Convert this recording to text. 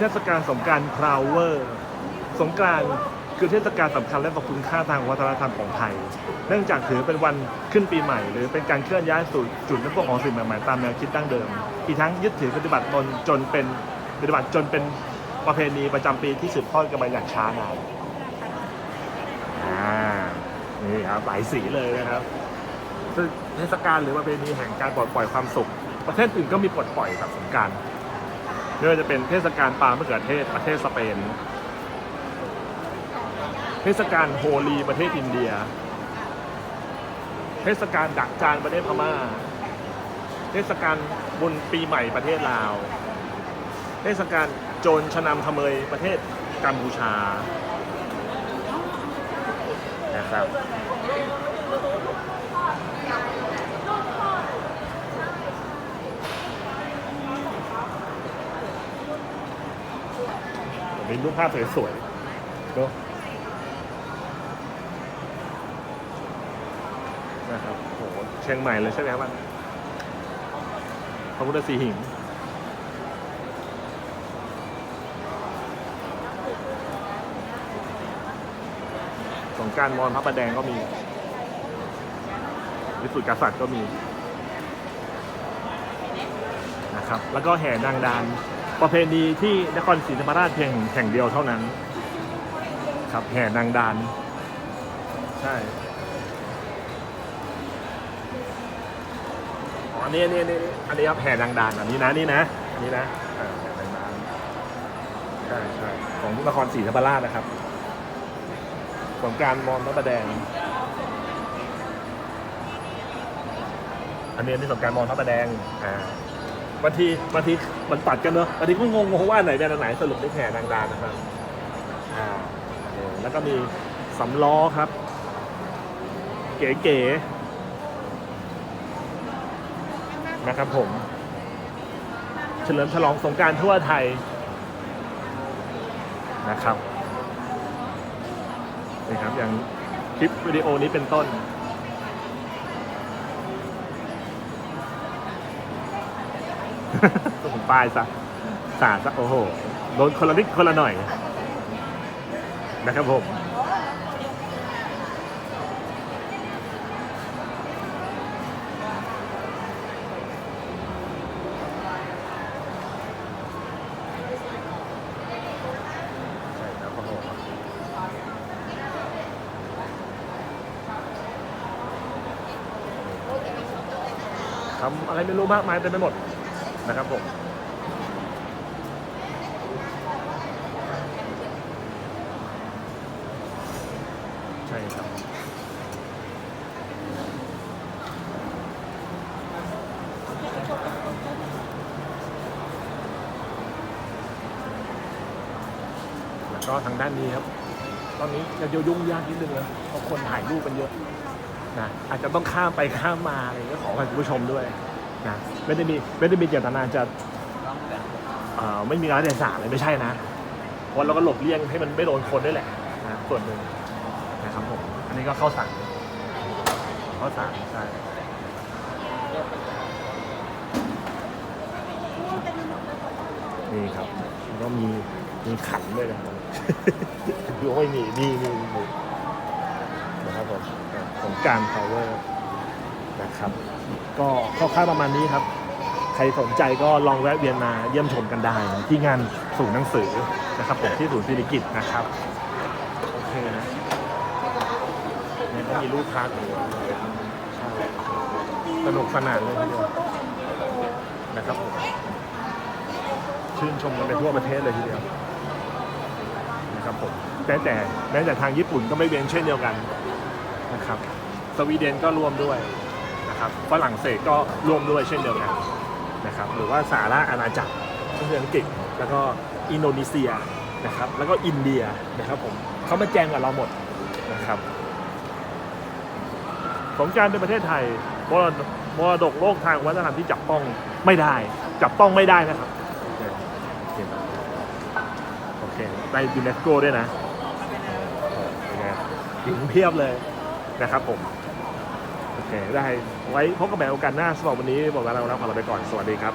เทศกาลสงการพราวเวอร์ สงกานต์คือเทศกาลสำคัญและทรงคุณค่าทางวัฒนธรรมของไทย เนื่องจากถือเป็นวันขึ้นปีใหม่ หรือเป็นการเคลื่อนย้ายสู่จุดเริ่มต้นของสิ่งใหม่ๆตามแนวคิดดั้งเดิม อีกทั้งยึดถือปฏิบัติตนจนเป็นปฏิบัติจนเป็นประเพณีประจำปีที่สืบทอดกันมาอย่างช้านานอ่านี่ครับหลายสีเลยนะครับซึ่งเทศกาลหรือประเพณีแห่งการปลดปล่อยความสุข ประเทศอื่นก็มีปลดปล่อยแบบสงการ ไม่ว่าจะเป็นเทศกาลปาล์มมะเขือเทศประเทศสเปน เทศกาลโฮลีประเทศอินเดีย เทศกาลดักจานประเทศพม่า เทศกาลบุญปีใหม่ประเทศลาว เทศกาลโจรชนำขเมยประเทศกัมพูชานะครับ มีรูปภาพสวยๆดูนะครับโหเชียงใหม่เลยใช่ไหมครับมันพระพุทธสีหิงสงการมอนพระประแดงก็มีวิสุทธิกษัตริย์ก็มีนะครับ แล้วก็แห่นางดาน ประเพณีที่นครศรีธรรมราชเพียงแห่งเดียวเท่านั้น ครับแห่นางดานใช่อ๋ออันนี้อันนี้อันนี้อันนี้ครับแห่นางดานอันนี้นะนี่นะอันนี้นะอ่าแห่นางดานใช่ใช่ของนครศรีธรรมราชนะครับสงการมอนพระประแดง อันนี้อันนี้สงการมอนพระประแดงอ่า บางทีบางทีมันตัดกันเนอะบางทีก็งงงว่าไหนเป็นอันไหนสรุปได้แผ่นางดานะครับอ่าเออแล้วก็มีสำล้อครับ เก๋ๆนะครับผม เฉลิมฉลองสงการทั่วไทยนะครับนี่ครับอย่างคลิปวิดีโอนี้เป็นต้น ก็ผมป้ายซะสาดซะโอ้โหโดนคนละนิดคนละหน่อย นะครับผมโอ้โหทำอะไรไม่รู้มากมายเต็มไปหมด นะครับผมใช่ครับแล้วก็ทางด้านนี้ครับ ตอนนี้จะยุ่งยากนิดนึงนะเพราะคนถ่ายรูปกันเยอะนะอาจจะต้องข้ามไปข้ามมาอะไรอย่างเงี้ยขอให้คุณผู้ชมด้วย นะไม่ได้มีไม่ได้มีเจตนาจะเอ่อไม่มีร้านเดสาเลยไม่ใช่นะเพราะเราก็หลบเลี่ยงให้มันไม่โดนคนด้วยแหละนะส่วนหนึ่งนะครับผมอันนี้ก็เข้าสั่งเข้าสั่งใช่นี่ครับแล้วก็มีมีขันด้วยนะครับดูไม่มีนี่นี่นี่นะครับผมของการ power นะครับ ก็คร่าวๆประมาณนี้ครับ ใครสนใจก็ลองแวะเวียนมาเยี่ยมชมกันได้ ที่งานศูนย์หนังสือนะครับผมที่ศูนย์ศิริกิจนะครับโอเคนะเนี่ยก็มีลูกค้าสนุกสนานเลยทีเดียวนะครับผมชื่นชมกันไปทั่วประเทศเลยทีเดียวนะครับผมแม้แต่แม้แต่ทางญี่ปุ่นก็ไม่เว้นเช่นเดียวกันนะครับ สวีเดนก็รวมด้วย นะครับฝรั่งเศสก็ร่วมด้วยเช่นเดียวกันนะครับหรือว่าสหราชอาณาจักรก็คืออังกฤษแล้วก็อินโดนีเซียนะครับแล้วก็อินเดียนะครับผมเขามาแจงกับเราหมดนะครับสงการในประเทศไทยมรดกมรดกโลกทางวัฒนธรรมที่จับต้องไม่ได้ จับต้องไม่ได้นะครับโอเคได้ยูเนสโกด้วยนะเป็นไงถึงเพียบเลยนะครับผม โอเคได้ไว้พบกันใหม่โอกาสหน้าสำหรับวันนี้บอกกันแล้วขอลาไปก่อนสวัสดีครับ